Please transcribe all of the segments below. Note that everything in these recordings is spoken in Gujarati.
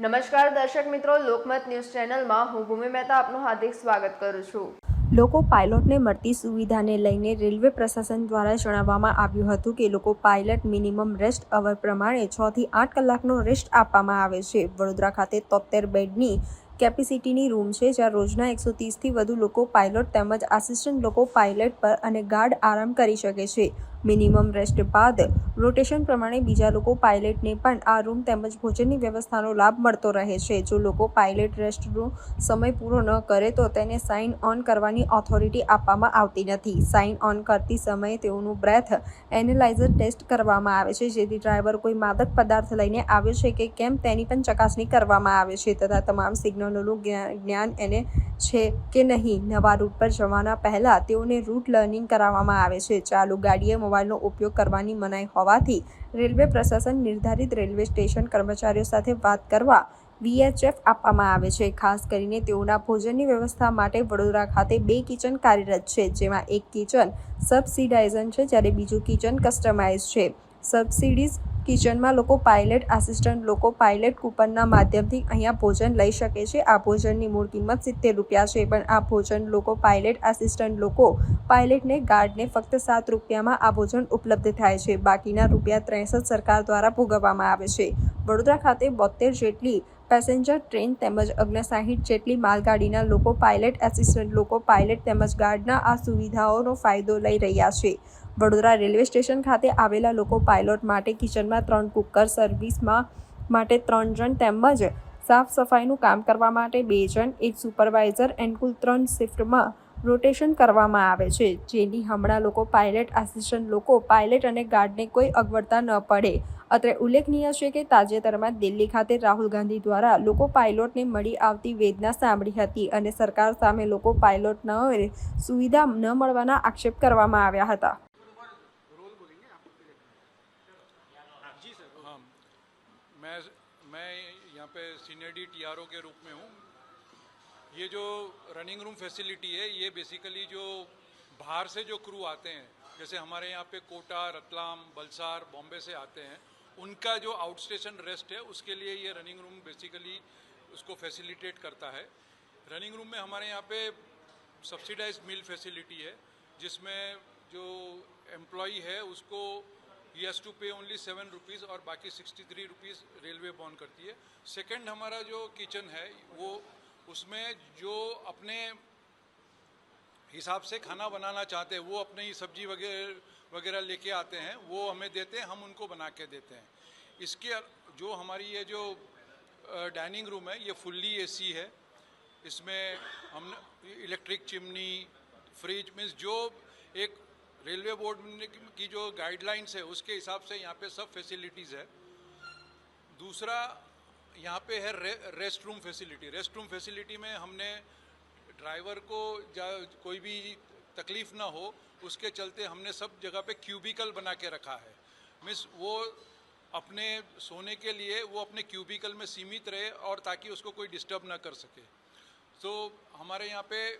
નમસ્કાર દર્શક મિત્રો, લોકમત ન્યૂઝ ચેનલમાં હું ભૂમિ મહેતા આપનું હાર્દિક સ્વાગત કરું છું. લોકો પાયલોટને મળતી સુવિધાને લઈને રેલવે પ્રશાસન દ્વારા જણાવવામાં આવ્યું હતું કે લોકો પાયલટ મિનિમમ રેસ્ટ અવર પ્રમાણે છ થી આઠ કલાકનો રેસ્ટ આપવામાં આવે છે. વડોદરા ખાતે તોતેર બેડની કેપેસિટીની રૂમ છે, જ્યાં રોજના એકસો ત્રીસથી વધુ લોકો પાયલોટ તેમજ આસિસ્ટન્ટ લોકો પાયલટ પર અને ગાર્ડ આરામ કરી શકે છે. મિનિમમ રેસ્ટ બાદ રોટેશન પ્રમાણે બીજા લોકો પાયલટને પણ આ રૂમ તેમજ ભોજનની વ્યવસ્થાનો લાભ મળતો રહે છે. જો લોકો પાયલટ રેસ્ટનો સમય પૂરો ન કરે તો તેને સાઇન ઓન કરવાની ઓથોરિટી આપવામાં આવતી નથી. સાઇન ઓન કરતી સમયે તેઓનું બ્રેથ એનાલાઇઝર ટેસ્ટ કરવામાં આવે છે, જેથી ડ્રાઈવર કોઈ માદક પદાર્થ લઈને આવ્યો છે કે કેમ તેની પણ ચકાસણી કરવામાં આવે છે તથા તમામ સિગ્નલોનું જ્ઞાન એને છે કે નહીં. નવા રૂટ પર જવાના પહેલાં તેઓને રૂટ લર્નિંગ કરાવવામાં આવે છે. ચાલુ ગાડીએ મોબાઈલનો ઉપયોગ કરવાની મનાઈ હોવાથી રેલવે પ્રશાસન નિર્ધારિત રેલવે સ્ટેશન કર્મચારીઓ સાથે વાત કરવા વીએચએફ આપવામાં આવે છે. ખાસ કરીને તેઓના ભોજનની વ્યવસ્થા માટે વડોદરા ખાતે બે કિચન કાર્યરત છે, જેમાં એક કિચન સબસિડાઇઝન છે, જ્યારે બીજું કિચન કસ્ટમાઇઝ છે. સબસિડીઝ કિચનમાં loco pilot assistant loco pilot કૂપનના માધ્યમથી અહીંયા ભોજન લઈ શકે છે. આ ભોજનની મૂળ કિંમત સિત્તેર રૂપિયા છે, પણ આ ભોજન લોકો પાયલટ આસિસ્ટન્ટ લોકો પાયલટને ગાર્ડને ફક્ત સાત રૂપિયામાં આ ભોજન ઉપલબ્ધ થાય છે. બાકીના રૂપિયા ત્રેસઠ સરકાર દ્વારા ભોગવવામાં આવે છે. વડોદરા ખાતે બોતેર જેટલી પેસેન્જર ટ્રેન તેમજ અગ્નસાહીઠ જેટલી માલગાડીના લોકો પાયલટ એસિસ્ટન્ટ લોકો પાયલટ તેમજ ગાર્ડના આ સુવિધાઓનો ફાયદો લઈ રહ્યા છે. વડોદરા રેલવે સ્ટેશન ખાતે આવેલા લોકો પાયલોટ માટે કિચનમાં ત્રણ કુકર સર્વિસમાં માટે ત્રણ જણ તેમજ સાફ સફાઈનું કામ કરવા માટે બે જણ, એક સુપરવાઇઝર એન્ડ કુલ ત્રણ શિફ્ટમાં રોટેશન કરવામાં આવે છે. જેની હમણાં લોકો પાયલટ આસિસ્ટન્ટ લોકો પાયલટ અને ગાર્ડને કોઈ અગવડતા ન પડે. અત્રે ઉલ્લેખનીય છે કે તાજેતરમાં દિલ્હી ખાતે રાહુલ ગાંધી દ્વારા લોકો પાયલોટને મળી આવતી વેદના સાંભળી હતી અને સરકાર સામે લોકો પાયલોટ ન સુવિધા ન મળવાના આક્ષેપ કરવામાં આવ્યા હતા. यहाँ पे सीनियर डी टी के रूप में हूँ। ये जो रनिंग रूम फैसिलिटी है, ये बेसिकली जो बाहर से जो क्रू आते हैं, जैसे हमारे यहाँ पे कोटा, रतलाम, बलसार, बॉम्बे से आते हैं, उनका जो आउट स्टेशन रेस्ट है, उसके लिए ये रनिंग रूम बेसिकली उसको फैसिलिटेट करता है। रनिंग रूम में हमारे यहाँ पे सब्सिडाइज मील फैसिलिटी है, जिसमें जो एम्प्लॉई है, उसको he has to pay only seven rupees और बाकी sixty three rupees railway bond करती है। सेकंड हमारा जो किचन है, वो उसमें जो अपने हिसाब से खाना बनाना चाहते हैं, वो अपने ही सब्ज़ी वगैरह वगैरह लेके आते हैं, वो हमें देते हैं, हम उनको बना के देते हैं। इसके जो हमारी ये जो डाइनिंग रूम है, ये फुल्ली एसी है। इसमें हम इलेक्ट्रिक चिमनी फ्रिज मीन्स जो एक रेलवे बोर्ड की जो गाइडलाइंस है उसके हिसाब से यहाँ पे सब फैसिलिटीज़ है। दूसरा यहाँ पे है रे, rest room facility rest room facility में हमने ड्राइवर को जा- कोई भी तकलीफ़ ना हो उसके चलते हमने सब जगह पे क्यूबिकल बना के रखा है। मीन्स वो अपने सोने के लिए वो अपने क्यूबिकल में सीमित रहे और ताकि उसको कोई डिस्टर्ब ना कर सके। तो हमारे यहाँ पे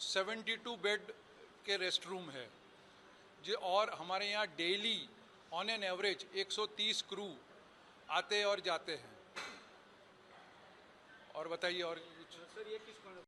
72 बेड के रेस्ट रूम है। जो और हमारे यहाँ daily on an average 130 crew आते और जाते हैं। और बताइए और कुछ।